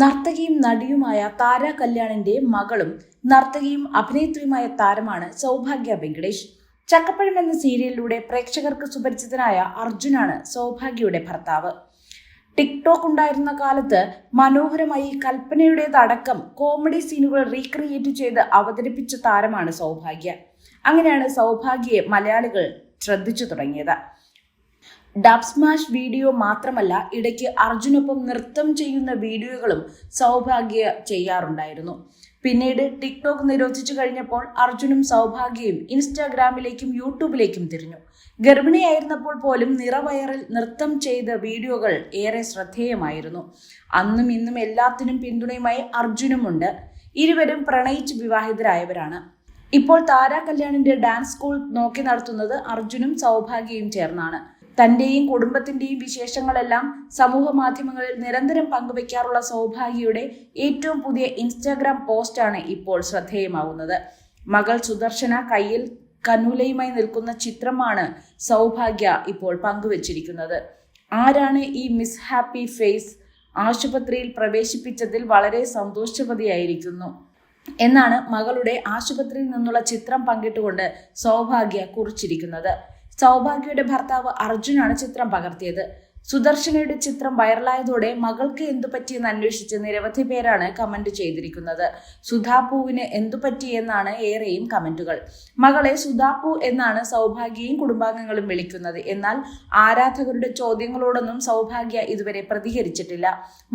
നർത്തകിയും നടിയുമായ താര കല്യാണിന്റെ മകളും നർത്തകിയും അഭിനേത്രിയുമായ താരമാണ് സൗഭാഗ്യ വെങ്കടേഷ്. ചക്കപ്പഴം എന്ന സീരിയലിലൂടെ പ്രേക്ഷകർക്ക് സുപരിചിതനായ അർജുനാണ് സൗഭാഗ്യയുടെ ഭർത്താവ്. ടിക്ടോക്ക് ഉണ്ടായിരുന്ന കാലത്ത് മനോഹരമായി കൽപ്പനയുടേതടക്കം കോമഡി സീനുകൾ റീക്രിയേറ്റ് ചെയ്ത് അവതരിപ്പിച്ച താരമാണ് സൗഭാഗ്യ. അങ്ങനെയാണ് സൗഭാഗ്യയെ മലയാളികൾ ശ്രദ്ധിച്ചു തുടങ്ങിയത്. ഡബ് സ്മാഷ് വീഡിയോ മാത്രമല്ല ഇടയ്ക്ക് അർജുനൊപ്പം നൃത്തം ചെയ്യുന്ന വീഡിയോകളും സൗഭാഗ്യ ചെയ്യാറുണ്ടായിരുന്നു. പിന്നീട് ടിക്ടോക്ക് നിരോധിച്ചു കഴിഞ്ഞപ്പോൾ അർജുനും സൗഭാഗ്യയും ഇൻസ്റ്റാഗ്രാമിലേക്കും യൂട്യൂബിലേക്കും തിരിഞ്ഞു. ഗർഭിണിയായിരുന്നപ്പോൾ പോലും നിറവയറിൽ നൃത്തം ചെയ്ത വീഡിയോകൾ ഏറെ ശ്രദ്ധേയമായിരുന്നു. അന്നും ഇന്നും എല്ലാത്തിനും പിന്തുണയുമായി അർജുനുമുണ്ട്. ഇരുവരും പ്രണയിച്ച് വിവാഹിതരായവരാണ്. ഇപ്പോൾ താരാ കല്യാണിന്റെ ഡാൻസ് സ്കൂൾ നോക്കി നടത്തുന്നത് അർജുനും സൗഭാഗ്യയും ചേർന്നാണ്. തന്റെയും കുടുംബത്തിന്റെയും വിശേഷങ്ങളെല്ലാം സമൂഹ മാധ്യമങ്ങളിൽ നിരന്തരം പങ്കുവയ്ക്കാറുള്ള സൗഭാഗ്യയുടെ ഏറ്റവും പുതിയ ഇൻസ്റ്റാഗ്രാം പോസ്റ്റാണ് ഇപ്പോൾ ശ്രദ്ധേയമാവുന്നത് മകൾ സുദർശന കയ്യിൽ കനൂലയുമായി നിൽക്കുന്ന ചിത്രമാണ് സൗഭാഗ്യ ഇപ്പോൾ പങ്കുവച്ചിരിക്കുന്നത്. ആരാണ് ഈ മിസ് ഹാപ്പി ഫേസ്? ആശുപത്രിയിൽ പ്രവേശിപ്പിച്ചതിൽ വളരെ സന്തോഷവതിയായിരിക്കുന്നു. എന്നാണ് മകളുടെ ആശുപത്രിയിൽ നിന്നുള്ള ചിത്രം പങ്കിട്ടുകൊണ്ട് സൗഭാഗ്യ കുറിച്ചിരിക്കുന്നത്. സൗഭാഗ്യയുടെ ഭർത്താവ് അർജുനാണ് ചിത്രം പകർത്തിയത്. സുദർശനയുടെ ചിത്രം വൈറലായതോടെ മകൾക്ക് എന്തു പറ്റിയെന്ന് അന്വേഷിച്ച് നിരവധി പേരാണ് കമന്റ് ചെയ്തിരിക്കുന്നത്. സുധാപൂവിന് എന്തു പറ്റിയെന്നാണ് ഏറെയും കമന്റുകൾ. മകളെ സുധാപ്പു എന്നാണ് സൗഭാഗ്യയും കുടുംബാംഗങ്ങളും വിളിക്കുന്നത്. എന്നാൽ ആരാധകരുടെ ചോദ്യങ്ങളോടൊന്നും സൗഭാഗ്യ ഇതുവരെ പ്രതികരിച്ചിട്ടില്ല.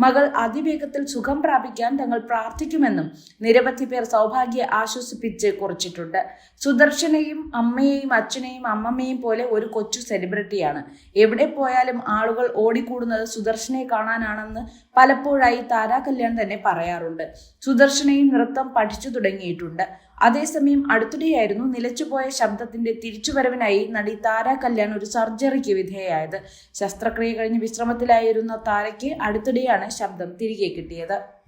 മകൾ അതിവേഗത്തിൽ സുഖം പ്രാപിക്കാൻ തങ്ങൾ പ്രാർത്ഥിക്കുമെന്നും നിരവധി പേർ സൗഭാഗ്യ ആശ്വസിപ്പിച്ച് കുറിച്ചിട്ടുണ്ട്. സുദർശനയും അമ്മയെയും അച്ഛനെയും അമ്മമ്മയും പോലെ ഒരു കൊച്ചു സെലിബ്രിറ്റിയാണ്. എവിടെ പോയാലും ആളുകൾ ഓടിക്കൂടുന്നത് സുദർശനെ കാണാനാണെന്ന് പലപ്പോഴായി താരാ കല്യാൺ തന്നെ പറയാറുണ്ട്. സുദർശനയും നൃത്തം പഠിച്ചു തുടങ്ങിയിട്ടുണ്ട്. അതേസമയം അടുത്തിടെയായിരുന്നു നിലച്ചുപോയ ശബ്ദത്തിന്റെ തിരിച്ചുവരവിനായി നടി താര കല്യാൺ ഒരു സർജറിക്ക് വിധേയായത് ശസ്ത്രക്രിയ കഴിഞ്ഞ് വിശ്രമത്തിലായിരുന്ന താരയ്ക്ക് അടുത്തിടെയാണ് ശബ്ദം തിരികെ കിട്ടിയത്.